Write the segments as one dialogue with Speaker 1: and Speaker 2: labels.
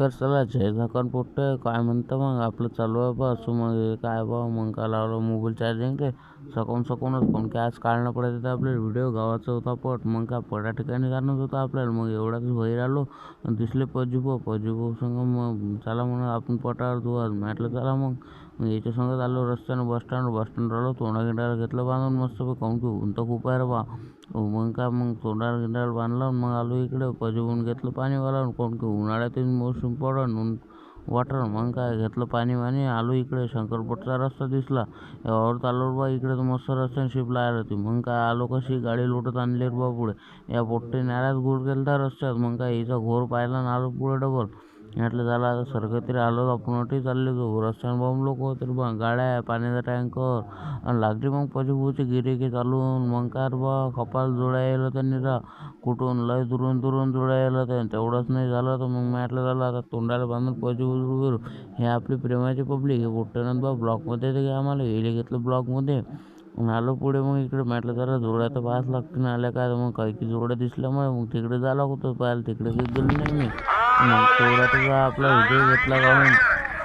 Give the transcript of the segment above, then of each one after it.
Speaker 1: तर चला जय झाकण पोट्टे. काय म्हणतं मग? आपलं चालू आहे बा. असं मग हे काय बा? मग काय लावलं? मोबाईल चार्जिंग ते सकून सकूनच पण काय आज काढणं पडत होतं आपल्याला. व्हिडिओ गावाचा होता पट. मग काय पडा ठिकाणी जाणंच होतं आपल्याला. मग एवढाच बाहेर आलो. आणि दिसले पजूभाऊ पजूभाऊ संग मग चला म्हणून आपण पटावर जाऊ आज म्हटलं चला मग. मग याच्या संगत आलो रस्त्यानं बस स्टँड बस स्टँड आलो. तोंडा गिंडाला घेतलं बांधून मस्त काऊन की ऊन तर खूप आहे रे बा. हो, मग काय? मग तोंडाला गिंडाला बांधलं मग आलो इकडे. पजून घेतलं पाणीवाला काऊन की उन्हाळ्यातच मोसम पडन ऊन वाटर मग काय घेतलं पाणी वाणी? आलो इकडे शंकरपटचा रस्ता दिसला. यावर चाललो बा इकडे तर मस्त रस्त्याने शिप लायला होती. मग काय आलो कशी? गाडी लोटत आणली बा पुढे. या पोट्टे नाराज गुड केलता रस्त्यात. मग काय हिचा घोर पाहिला ना आलो पुढे डबल म्हटलं झालं आता सरकतरी आलो आपण अटी चालले जाऊ. रस्त्यानं बॉम्ब लोक तर बा गाड्या पाण्याचा टँकर. आणि लागली मग पजूपुची गिरेकी चालून. मग काय बा कपाल जोडायला त्यांनी रा. कुठून? लय दुरून दुरून जोडायला ते तेवढंच नाही झालं तर मग म्हटलं झालं. आता तोंडाला बांधून पजू करू. हे आपली प्रेमाची पब्लिक हे पोट्ट्यानं बा ब्लॉकमध्ये ते आम्हाला हेले घेतलं ब्लॉकमध्ये मग आलो पुढे मग इकडे म्हटलं जरा जोड्या तर पाहाच लागते ना. आल्या काय तर मग काही की जोड्या दिसल्यामुळे मग तिकडे जायला होतं पाहायला. तिकडे काही गेलो नाही मी. मग तेवढा तुझा आपला व्हिडिओ घेतला काढून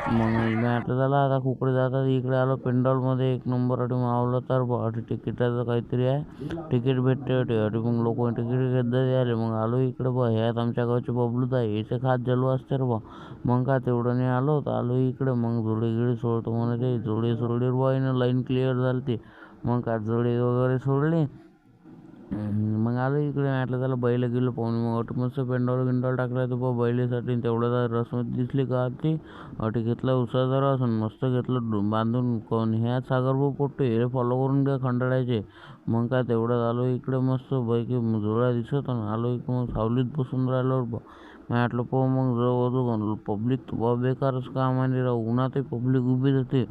Speaker 1: मग मी म्हटलं झालं आता कुकडे जातात इकडे आलो पेंडॉलमध्ये एक नंबर अटी मावलं तर अटी तिकिटाचं काहीतरी आहे. तिकीट भेटते अटी अटी मग लोक तिकीट घेत आले. मग आलो इकडे बा हे आहेत आमच्या गावचे बबलूत आहे याचे खात जलू असते रे बा. मग का तेवढं नाही आलो तर आलो इकडे. मग जोडे गिडे सोडतो म्हणे ते जोडे सोडली बा लाईन क्लिअर झाली ती मग काय वगैरे सोडली. मग आलो इकडे म्हटलं त्याला बैल गेलो पाहून मग अट मस्त पेंडॉल गिंडॉल टाकला तो बा बैलीसाठी. तेवढं रसमत दिसली का ती? अटी घेतला उसाचा रस मस्त घेतलं डु- बांधून कोण? ह्या सागरभाऊ पोट्टे हे फॉलो करून घ्या खंडाळायचे. मग काय तेवढं आलो इकडे मस्त बैकी जोळा दिसत आणि आलो इकडे मग सावलीत बसून राहिलो. बा म्हटलं पाहू मग जवळ पब्लिक बा बेकारच काम आणि राहू उन्हातही पब्लिक उभी राहते.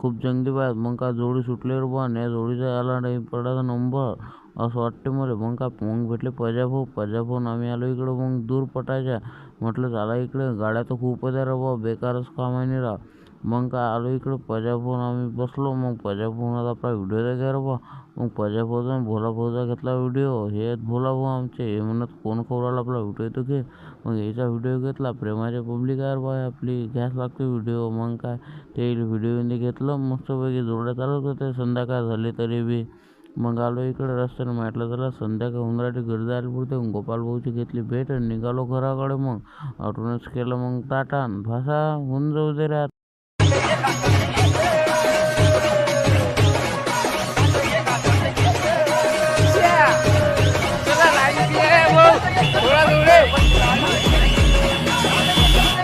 Speaker 1: खूप जंगली बाहेर. मग काय जोडी सुटली रे बा आणि या जोडीचा आला नाही पडायचा नंबर असं वाटते मला. मग काय मग भेटले पजाभाऊ पजाभाऊन आम्ही आलो इकडं. मग दूर पटायच्या. म्हटलं झाला इकडे. गाड्या तर खूपच आहे रे बा बेकारच काम आहे नाही रा मग काय आलो इकडं पजाभाऊन आम्ही बसलो मग पजाभाऊन आपला व्हिडिओ घ्या बा. मग पजाभाऊचा भोला भाऊचा घेतला व्हिडिओ हे आहेत भोला भाऊ आमचे. हे म्हणत कोण खोराला आपला व्हिडिओ तो घे मग याचा व्हिडिओ घेतला. प्रेमाच्या पब्लिक आहे बा आपली घ्यास लागते व्हिडिओ मग काय ते व्हिडिओने घेतलं. मस्तपैकी जोड्या चालत होते. संध्याकाळ झाली तरी बी. मग आलो इकडे रस्त्यानं. म्हटलं त्याला संध्याकाळ होऊन राहिली घरी जायला पुरते गोपाल भाऊची घेतली भेट. आणि निघालो घराकडे मग. ऑटोनच केलं मग ताटान. आणि भाषा होऊन जाऊ दे रे